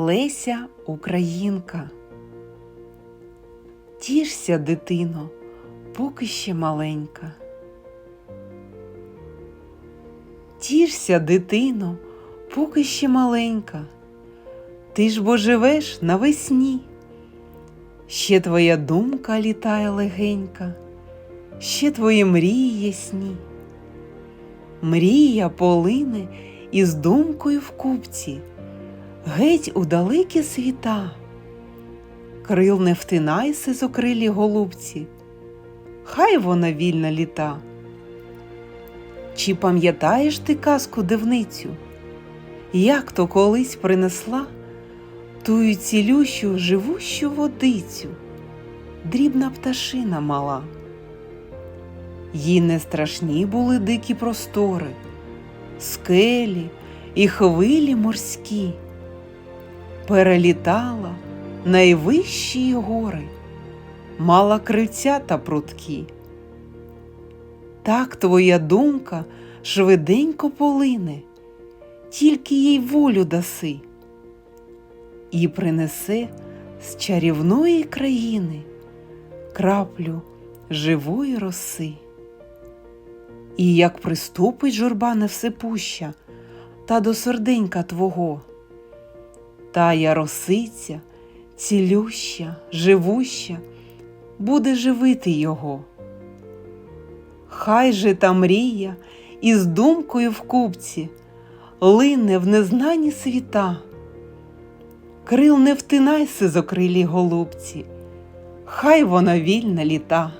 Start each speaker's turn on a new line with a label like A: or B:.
A: Леся Українка. Тішся, дитино, поки ще маленька. Тішся, дитино, поки ще маленька. Ти ж бо живеш навесні. Ще твоя думка літає легенька, ще твої мрії ясні. Мрія полине із думкою в купці, геть у далекі світа. Крил не втинай сизокрилі голубці, хай вона вільна літа. Чи пам'ятаєш ти казку дивницю, як то колись принесла тую цілющу живущу водицю, дрібна пташина мала? Їй не страшні були дикі простори, скелі і хвилі морські, перелітала найвищі гори, мала крильця та прутки. Так твоя думка швиденько полине, тільки їй волю даси, і принесе з чарівної країни краплю живої роси. І як приступить журба невсипуща та до серденька твого, тая росиця, цілюща, живуща, буде живити його. Хай же та мрія із думкою в купці лине в незнані світа. Крил не втинай сизокрилій голубці, хай вона вільна літа.